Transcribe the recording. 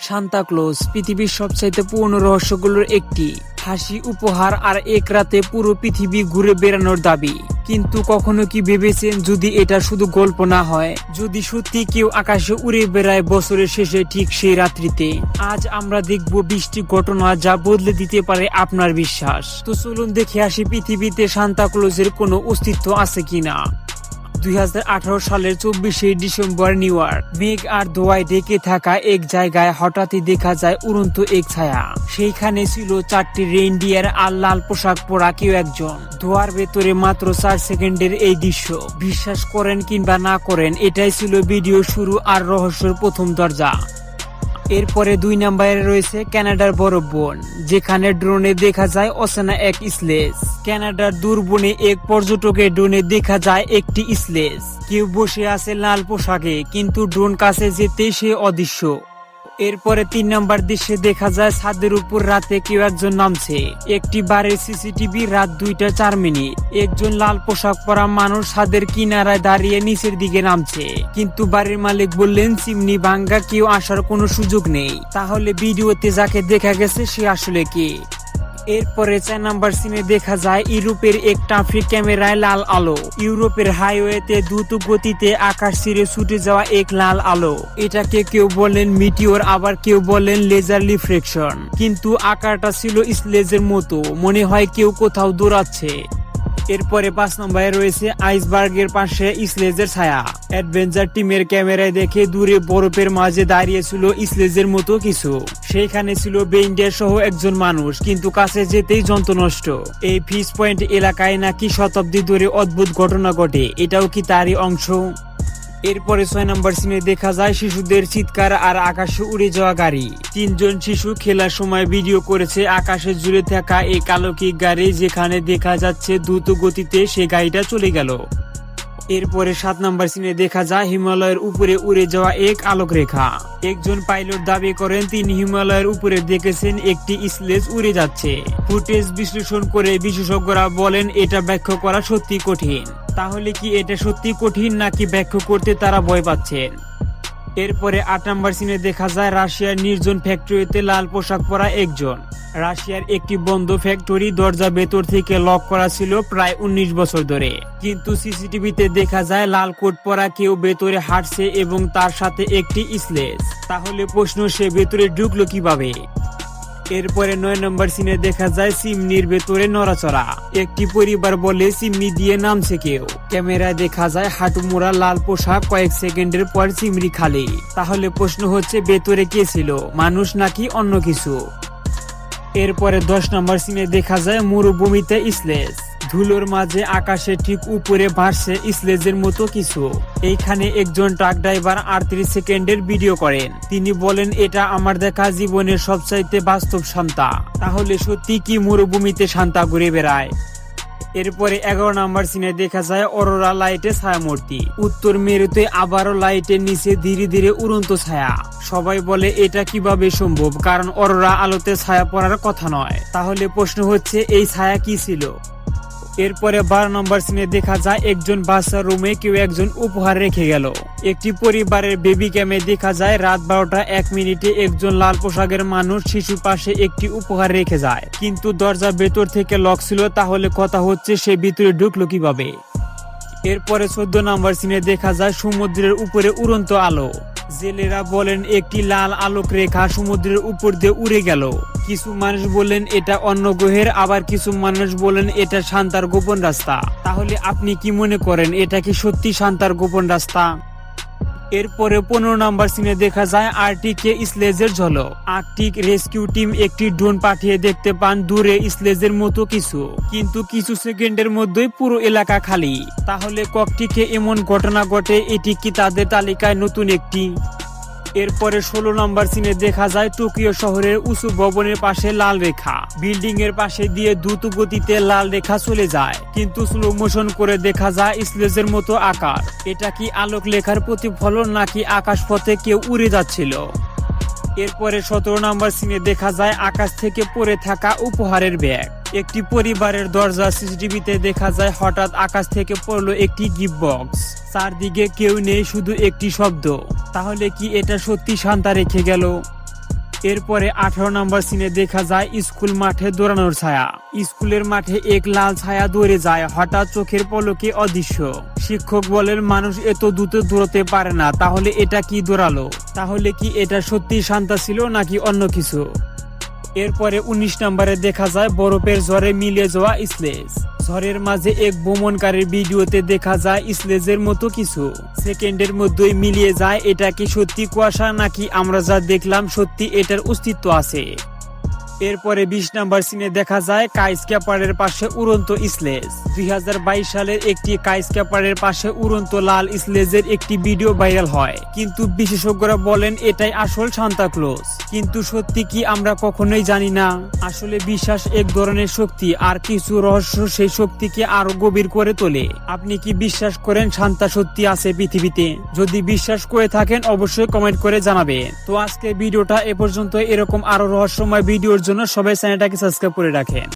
সান্তাক্লোজ পৃথিবীর সবচাইতে পূর্ণ রহস্যগুলোর একটি। হাসি, উপহার আর এক রাতে পুরো পৃথিবী ঘুরে বেড়ানোর দাবি। কিন্তু কখনো কি ভেবেছেন যদি এটা শুধু গল্প না হয়? যদি সত্যি কেউ আকাশে উড়ে বেড়ায় বছরের শেষে ঠিক সেই রাত্রিতে? আজ আমরা দেখব বৃষ্টি ঘটনা যা বদলে দিতে পারে আপনার বিশ্বাস। তো চলুন দেখে আসি পৃথিবীতে সান্তাক্লোজের কোনো অস্তিত্ব আছে কিনা। দুই হাজার আঠারো সালের চব্বিশে ডিসেম্বর নিউ ইয়র্ক। মেঘ আর ধোয়ায় ডেকে থাকা এক জায়গায় হঠাৎই দেখা যায় উড়ন্ত এক ছায়া। সেইখানে ছিল চারটি রেইনডিয়ার আর লাল পোশাক পরা কেউ একজন। ধোয়ার ভেতরে মাত্র চার সেকেন্ডের এই দৃশ্য। বিশ্বাস করেন কিংবা না করেন, এটাই ছিল ভিডিও শুরু আর রহস্যের প্রথম দরজা। এরপরে দুই নাম্বারে রয়েছে ক্যানাডার বরফ বন, যেখানে ড্রোনে দেখা যায় অচেনা এক স্লেজ। ক্যানাডার দূরবনে এক পর্যটকের ড্রোনে দেখা যায় একটি স্লেজ। কেউ বসে আছে লাল পোশাকে, কিন্তু ড্রোন কাছে যেতে সে অদৃশ্য। এরপরে তিন নম্বর দৃশ্যে দেখা যায় ছাদের উপর রাতে কেউ একজন নামছে। একটি বারের সিসিটিভি রাত দুইটা চার মিনিট। একজন লাল পোশাক পরা মানুষ ছাদের কিনারায় দাঁড়িয়ে নিচের দিকে নামছে। কিন্তু বাড়ির মালিক বললেন, চিমনি ভাঙ্গা কেউ আসার কোনো সুযোগ নেই। তাহলে ভিডিওতে যাকে দেখা গেছে সে আসলে কে? এরপরে চার নাম্বার সিনে দেখা যায় ইউরোপের এক ট্রাফিক ক্যামেরায় লাল আলো। ইউরোপের হাইওয়েতে দ্রুত গতিতে আকাশ ছিঁড়ে ছুটে যাওয়া এক লাল আলো। এটাকে কেউ বলেন মিটিওর আবার কেউ বলেন লেজার রিফ্লেকশন কিন্তু আকারটা ছিল স্লেজের মতো। মনে হয় কেউ কোথাও দৌড়াচ্ছে। এরপরে পাঁচ নম্বরে রয়েছে আইসবার্গের পাশে ইসলেজের ছায়া। অ্যাডভেঞ্চার টিমের ক্যামেরায় দেখে দূরে বরফের মাঝে দাঁড়িয়ে ছিল ইসলেজের মতো কিছু। সেইখানে ছিল বেইন্ডিয়ার সহ একজন মানুষ, কিন্তু কাছে যেতেই যন্ত্র নষ্ট। এই ফিস পয়েন্ট এলাকায় নাকি শতাব্দী ধরে অদ্ভুত ঘটনা ঘটে, এটাও কি তারই অংশ? এরপরে ছয় নম্বর সিনে দেখা যায় শিশুদের চিৎকার আর আকাশে উড়ে যাওয়া গাড়ি। তিনজন শিশু খেলার সময় ভিডিও করেছে, আকাশে জুড়ে থাকা এই কালকিক গাড়ি যেখানে দেখা যাচ্ছে দ্রুত গতিতে সে গাড়িটা চলে গেল। এরপরে সাত নম্বর সিনে দেখা যায়, হিমালয়ের উপরে উড়ে যাওয়া এক আলোক রেখা একজন পাইলট দাবি করেন, তিনি হিমালয়ের উপরে দেখেছেন একটি স্লেজ উড়ে যাচ্ছে। ফুটেজ বিশ্লেষণ করে বিশেষজ্ঞরা বলেন, এটা ব্যাখ্যা করা সত্যি কঠিন। তাহলে কি এটা সত্যি কঠিন, নাকি ব্যাখ্যা করতে তারা ভয় পাচ্ছেন? এরপরে আট নম্বর সিনে দেখা যায়, রাশিয়ার নির্জন ফ্যাক্টরিতে লাল পোশাক পরা একজন। রাশিয়ার একটি বন্ধ ফ্যাক্টরি দরজা ভেতর থেকে লক করা ছিল প্রায় উনিশ বছর ধরে। কিন্তু সিসিটিভিতে দেখা যায়, লাল কোট পরা কেউ ভেতরে হাঁটছে এবং তার সাথে একটি স্লেজ। তাহলে প্রশ্ন, সে ভেতরে ঢুকলো কীভাবে? এরপরে নয় নম্বর সিনে দেখা যায়, সিমনির ভেতরে নড়াচড়া। একটি পরিবার বলে, সিমনি দিয়ে নামছে কেউ। ক্যামেরায় দেখা যায় হাঁটুমোড়া লাল পোশাক কয়েক সেকেন্ডের পর চিমড়ি খালি। তাহলে প্রশ্ন হচ্ছে, ভেতরে কে ছিল? মানুষ নাকি অন্য কিছু? এরপরে দশ নম্বর সিনে দেখা যায় মরুভূমিতে ইসলেস। ধুলোর মাঝে আকাশে ঠিক উপরে ভাসছে ইসলেজের মতো কিছু। এইখানে একজন ট্রাক ড্রাইভার আটত্রিশ সেকেন্ডের ভিডিও করেন। তিনি বলেন, এটা আমার দেখা জীবনের সবচাইতে বাস্তব শান্তা। তাহলে সত্যি কি মরুভূমিতে শান্তা ঘুরে বেড়ায়? এরপরে এগারো নাম্বার সিনে দেখা যায় অরোরা লাইটে ছায়ামূর্তি। উত্তর মেরুতে আবারও লাইটের নিচে ধীরে ধীরে উড়ন্ত ছায়া। সবাই বলে, এটা কীভাবে সম্ভব? কারণ অরোরা আলোতে ছায়া পড়ার কথা নয়। তাহলে প্রশ্ন হচ্ছে, এই ছায়া কি ছিল? এরপরে বারো নম্বর সিনে দেখা যায় একজন বাচ্চা রুমে কেউ একজন উপহার রেখে গেল। একটি পরিবারের বেবি ক্যামে দেখা যায় রাত বারোটা এক মিনিটে একজন লাল পোশাকের মানুষ শিশুর পাশে একটি উপহার রেখে যায়। কিন্তু দরজা ভেতর থেকে লক ছিল, তাহলে কথা হচ্ছে সে ভিতরে ঢুকলো কীভাবে? এরপরে চোদ্দ নম্বর সিনে দেখা যায় সমুদ্রের উপরে উড়ন্ত আলো। জেলেরা বলেন, একটি লাল আলোক রেখা সমুদ্রের উপর দিয়ে উড়ে গেল। কিছু মানুষ বলেন, এটা অন্য গ্রহের। আবার কিছু মানুষ বলেন, এটা শান্তার গোপন রাস্তা। তাহলে আপনি কি মনে করেন, এটা কি সত্যি শান্তার গোপন রাস্তা? এরপরে পনেরো নম্বর সিনে দেখা যায় আর্টিকে স্লেজের ঝলক। আর্টিক রেস্কিউ টিম একটি ড্রোন পাঠিয়ে দেখতে পান দূরে স্লেজের মতো কিছু। কিন্তু কিছু সেকেন্ডের মধ্যেই পুরো এলাকা খালি। তাহলে ককটিকে এমন ঘটনা ঘটে, এটি কি তাদের তালিকায় নতুন একটি? এরপরে ষোলো নম্বর সিনে দেখা যায় টোকিও শহরের উঁচু ভবনের পাশে লাল রেখা। বিল্ডিং এর পাশে দিয়ে দ্রুত গতিতে লাল রেখা চলে যায়। কিন্তু স্লো মোশন করে দেখা যায় স্লেজের মতো আকার। এটা কি আলোক লেখার প্রতিফলন নাকি আকাশ পথে কেউ উড়ে যাচ্ছিল? এরপরে সতেরো নম্বর সিনে দেখা যায় আকাশ থেকে পড়ে থাকা উপহারের ব্যাগ। একটি পরিবারের দরজা সিসিটিভিতে দেখা যায় হঠাৎ আকাশ থেকে পড়ল একটি গিফট বক্স। চারদিকে কেউ নেই, শুধু একটি শব্দ। তাহলে কি এটা সত্যি শান্তা রেখে গেল? এরপরে আঠারো নম্বর সিনে দেখা যায় স্কুল মাঠে দৌড়ানোর ছায়া। স্কুলের মাঠে এক লাল ছায়া দৌড়ে যায়, হঠাৎ চোখের পলকে অদৃশ্য। শিক্ষক বলেন, মানুষ এত দ্রুত দৌড়তে পারে না, তাহলে এটা কি দৌড়ালো? তাহলে কি এটা সত্যি শান্তা ছিল নাকি অন্য কিছু? এরপরে উনিশ নম্বরে দেখা যায় বরফের ঝড়ে মিলে যাওয়া স্লেজ ঝড়ের মাঝে এক ভ্রমণকারীর ভিডিওতে দেখা যায় স্লেজের মতো কিছু। সেকেন্ডের মধ্যেই মিলিয়ে যায়, এটা কি সত্যি কুয়াশা নাকি আমরা যা দেখলাম সত্যি এটার অস্তিত্ব আছে। এরপরে বিশ নাম্বার সিনে দেখা যায় কাইস ক্যাপারের পাশে উড়ন্ত স্লেজ দুই সালের একটি কাইস ক্যাপারের পাশে উড়ন্ত লাল স্লেজের একটি ভিডিও ভাইরাল হয়। কিন্তু বিশেষজ্ঞরা বলেন এটাই আসল সান্তা ক্লোজ। কিন্তু সত্যি কি আমরা কখনোই জানি না? আসলে বিশ্বাস এক ধরনের শক্তি, আর কিছু রহস্য সেই শক্তিকে আরও গভীর করে তোলে। আপনি কি বিশ্বাস করেন শান্তা সত্যি আছে পৃথিবীতে? যদি বিশ্বাস করে থাকেন, অবশ্যই কমেন্ট করে জানাবেন। তো আজকে ভিডিওটা এ পর্যন্ত। এরকম আরও রহস্যময় ভিডিওর জন্য সবাই চ্যানেলটাকে সাবস্ক্রাইব করে রাখেন।